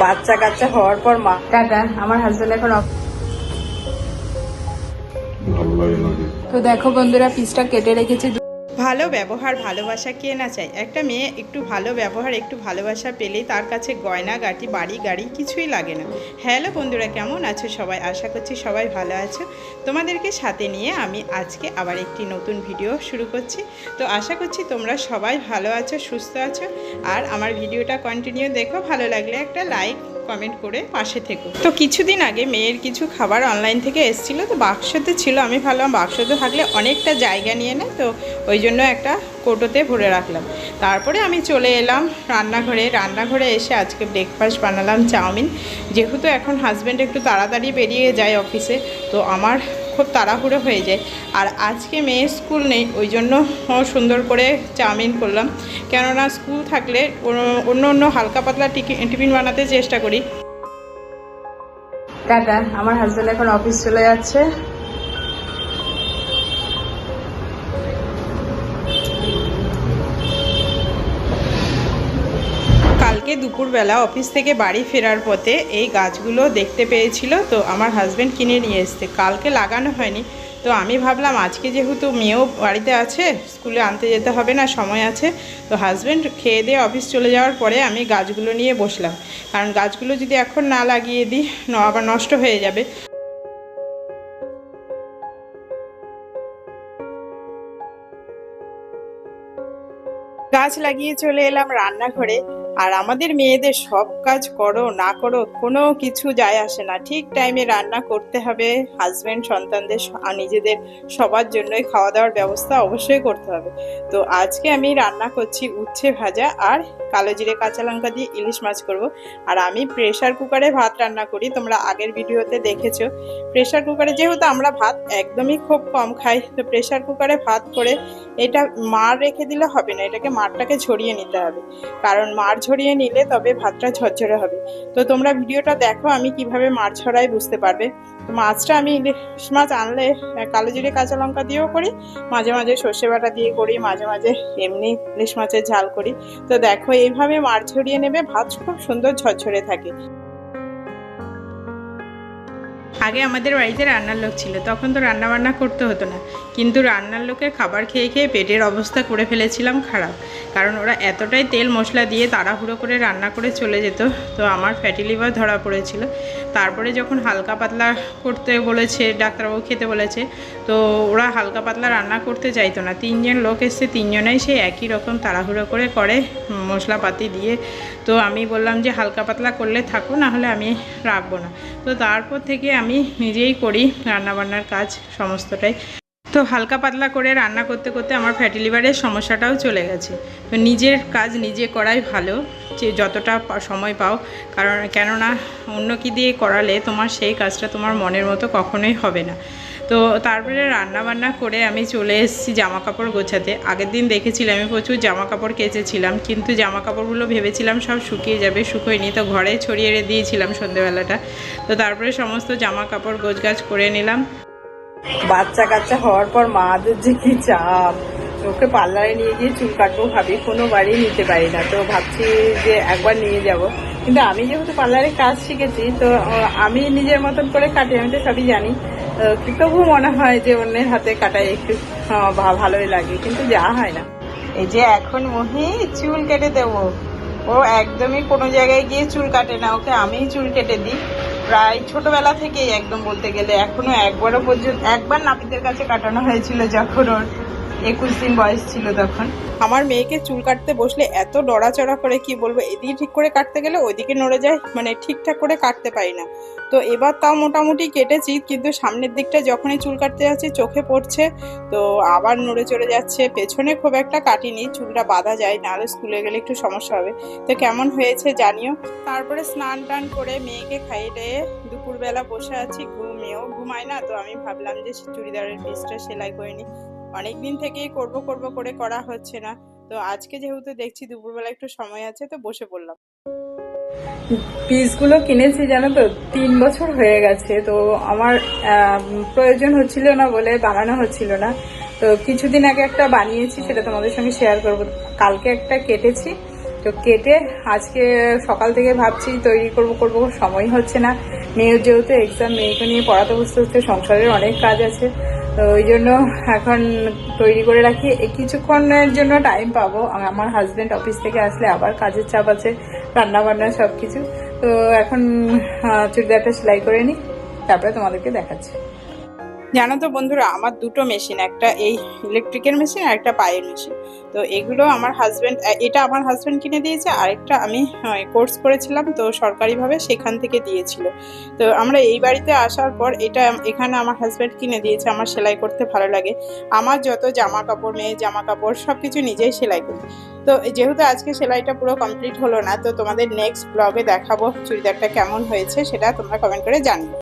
বাচ্চা কাচ্চা হওয়ার পর মা টাটা আমার হাজবেন্ড এখন তো দেখো বন্ধুরা পিসটা কেটে রেখেছি। ভালো ব্যবহার ভালোবাসা কে না চায়? একটা মেয়ে একটু ভালো ব্যবহার, একটু ভালোবাসা পেলেই তার কাছে গয়না, গাটি, বাড়ি, গাড়ি কিছুই লাগে না। হ্যালো বন্ধুরা, কেমন আছো সবাই? আশা করছি সবাই ভালো আছো। তোমাদেরকে সাথে নিয়ে আমি আজকে আবার একটি নতুন ভিডিও শুরু করছি। তো আশা করছি তোমরা সবাই ভালো আছো, সুস্থ আছো। আর আমার ভিডিওটা কন্টিনিউ দেখো, ভালো লাগলে একটা লাইক কমেন্ট করে পাশে থেকো। তো কিছুদিন আগে মেয়ের কিছু খাবার অনলাইন থেকে এসেছিল, তো বাক্সতে ছিল। আমি ভাবলাম বাক্সতে থাকলে অনেকটা জায়গা নিয়ে নেয়, তো ওই জন্য একটা কোটোতে ভরে রাখলাম। তারপরে আমি চলে এলাম রান্নাঘরে। রান্নাঘরে এসে আজকে ব্রেকফাস্ট বানালাম চাউমিন। যেহেতু এখন হাজব্যান্ড একটু তাড়াতাড়ি বেরিয়ে যায় অফিসে তো আমার খুব তাড়াহুড়ো হয়ে যায়। আর আজকে মেয়ে স্কুল নেই, ওই জন্য সুন্দর করে চাউমিন করলাম। কেননা স্কুল থাকলে অন্য- অন্য হালকা পাতলা টিফিন বানাতে চেষ্টা করি। টাটা, আমার হাজব্যান্ড এখন অফিস চলে যাচ্ছে। কালকে দুপুরবেলা অফিস থেকে বাড়ি ফেরার পথে এই গাছগুলো দেখতে পেয়েছিল, তো আমার হাজব্যান্ড কিনে নিয়ে এসছে। কালকে লাগানো হয়নি, তো আমি ভাবলাম আজকে যেহেতু মেয়েও বাড়িতে আছে স্কুলে আনতে যেতে হবে না, সময় আছে, তো হাজব্যান্ড খেয়ে দিয়ে অফিস চলে যাওয়ার পরে আমি গাছগুলো নিয়ে বসলাম। কারণ গাছগুলো যদি এখন না লাগিয়ে দিই আবার নষ্ট হয়ে যাবে। গাছ লাগিয়ে চলে এলাম রান্নাঘরে। আর আমাদের মেয়েদের সব কাজ করো, না করো, কোনো কিছু যায় আসে না। ঠিক টাইমে রান্না করতে হবে হাজব্যান্ড সন্তানদের নিজেদের সবার জন্যই খাওয়া দাওয়ার ব্যবস্থা অবশ্যই করতে হবে। তো আজকে আমি রান্না করছি উচ্ছে ভাজা আর কালো জিরে কাঁচা লঙ্কা দিয়ে ইলিশ মাছ করব। আর আমি প্রেশার কুকারে ভাত রান্না করি, তোমরা আগের ভিডিওতে দেখেছ। প্রেশার কুকারে যেহেতু আমরা ভাত একদমই খুব কম খাই, তো প্রেশার কুকারে ভাত করে এটা মার রেখে দিলে হবে না, এটাকে মারটাকে ঝরিয়ে নিতে হবে। কারণ মার ঝরিয়ে নিলে তবে ভাতটা ঝরঝরে হবে। তো তোমরা ভিডিওটা দেখো, আমি কীভাবে মার ছড়াই বুঝতে পারবে? তো মাছটা আমি ইলিশ মাছ আনলে কালো জিরে, কাঁচা লঙ্কা দিয়েও করি, মাঝে মাঝে সর্ষে বাটা দিয়ে করি, মাঝে মাঝে এমনি ইলিশ মাছের ঝাল করি। তো দেখো, এইভাবে মার ঝরিয়ে নেবে, ভাত খুব সুন্দর ঝরঝরে থাকে। আগে আমাদের বাড়িতে রান্নার লোক ছিল, তখন তো রান্না বান্না করতে হতো না। কিন্তু রান্নার লোকের খাবার খেয়ে খেয়ে পেটের অবস্থা করে ফেলেছিলাম খারাপ। কারণ ওরা এতটাই তেল মশলা দিয়ে তাড়াহুড়ো করে রান্না করে চলে যেত, তো আমার ফ্যাটি লিভার ধরা পড়েছিল। তারপরে যখন হালকা পাতলা করতে বলেছে, ডাক্তারবাবু খেতে বলেছে, তো ওরা হালকা পাতলা রান্না করতে চাইতো না। তিনজন লোক এসছে, তিনজনেই সেই একই রকম তাড়াহুড়ো করে করে মশলাপাতি দিয়ে। তো আমি বললাম যে হালকা পাতলা করলে থাকো না হলে আমি রাখব না। তো তারপর থেকে আমি নিজেই করি রান্নাবান্নার কাজ সমস্তটাই। তো হালকা পাতলা করে রান্না করতে করতে আমার ফ্যাটি লিভারের সমস্যাটাও চলে গেছে। তো নিজের কাজ নিজে করাই ভালো, যে যতটা সময় পাও। কারণ, কেননা অন্য কি দিয়ে করালে তোমার সেই কাজটা তোমার মনের মতো কখনোই হবে না। তো তারপরে রান্না বান্না করে আমি চলে এসেছি জামা কাপড় গোছাতে। আগের দিন দেখেছিলাম আমি প্রচুর জামা কাপড় কেচেছিলাম, কিন্তু জামা কাপড়গুলো ভেবেছিলাম সব শুকিয়ে যাবে, শুকোয়নি। তো ঘরে ছড়িয়ে দিয়েছিলাম সন্ধেবেলাটা। তো তারপরে সমস্ত জামা কাপড় গোছগাছ করে নিলাম। বাচ্চা কাচ্চা হওয়ার পর মাদের যে কি চাপ। ওকে পার্লারে নিয়ে গিয়ে চুল কাটবো ভাবি, কোনো বাড়ি নিতে পারি না। তো ভাবছি যে একবার নিয়ে যাব। কিন্তু আমি যেহেতু পার্লারে কাজ শিখেছি, তো আমি নিজের মতন করে কাটি, আমি তো সবই জানি। তবুও মনে হয় যে অন্যের হাতে কাটাই একটু ভালোই লাগে, কিন্তু যা হয় না। এই যে এখন মহি চুল কেটে দেবো। ও একদমই কোনো জায়গায় গিয়ে চুল কাটে না, ওকে আমিই চুল কেটে দিই। প্রায় ছোটবেলা থেকেই একদম বলতে গেলে, এখনও একবারও পর্যন্ত, একবার নাপিতের কাছে কাটানো হয়েছিল যখন ওর একুশ দিন বয়স ছিল তখন। আমার মেয়েকে চুল কাটতে বসলে এত নড়াচড়া করে কি বলব, এদিকে ঠিক করে কাটতে গেলে ওইদিকে নড়ে যায় মানে ঠিকঠাক করে কাটতে পারি না। তো এবার তাও মোটামুটি কেটেছি, কিন্তু সামনের দিকটা যখনই চুল কাটতে যাচ্ছি, চোখে পড়ছে, তো আবার নড়ে চড়ে যাচ্ছে। পেছনে খুব একটা কাটিনি, চুলটা বাঁধা যায়, নাহলে স্কুলে গেলে একটু সমস্যা হবে। তো কেমন হয়েছে জানিও। তারপরে স্নান টান করে মেয়েকে খাইয়ে দিয়ে দুপুরবেলা বসে আছি, ঘুমিয়েও ঘুমায় না, তো আমি ভাবলাম যে চুড়িদারের পিসটা সেলাই করে নিই। অনেকদিন থেকেই করব করব করে করা হচ্ছে না। তো আজকে যেহেতু দেখছি দুপুরবেলা একটু সময় আছে, তো বসে পড়লাম। পিসগুলো কিনেছি জানো তো? তিন বছর হয়ে গেছে। তো আমার প্রয়োজন হচ্ছিল না বলে বানানো হচ্ছিল না। তো কিছুদিন আগে একটা বানিয়েছি, সেটা তোমাদের সঙ্গে শেয়ার করব। কালকে একটা কেটেছি। তো কেটে আজকে সকাল থেকে ভাবছি তৈরি করব করব, সময় হচ্ছে না। মেয়ের যেহেতু এক্সাম মেয়েকে নিয়ে পড়াতে বসতে হচ্ছে সংসারের অনেক কাজ আছে। তো ওই জন্য এখন তৈরি করে রাখি। কিছুক্ষণের জন্য টাইম পাবো। আমার হাজব্যান্ড অফিস থেকে আসলে আবার কাজের চাপ আছে রান্না বান্না সব কিছু তো এখন চুড়িদারটা সেলাই করে নিই। তারপরে তোমাদেরকে দেখাচ্ছি। জানো তো বন্ধুরা, আমার দুটো মেশিন একটা এই ইলেকট্রিকের মেশিন আর একটা পায়ের মেশিন তো এগুলো আমার হাজব্যান্ড এটা আমার হাজব্যান্ড কিনে দিয়েছে, আরেকটা আমি কোর্স করেছিলাম, তো সরকারিভাবে সেখান থেকে দিয়েছিল। তো আমরা এই বাড়িতে আসার পর এটা এখানে আমার হাজব্যান্ড কিনে দিয়েছে, আমার সেলাই করতে ভালো লাগে। আমার যত জামা কাপড় মেয়ে জামা কাপড় সব কিছু নিজেই সেলাই করি। তো যেহেতু আজকে সেলাইটা পুরো কমপ্লিট হলো না, তো তোমাদের নেক্সট ব্লগে দেখাবো চুড়িদারটা কেমন হয়েছে, সেটা তোমরা কমেন্ট করে জানিও।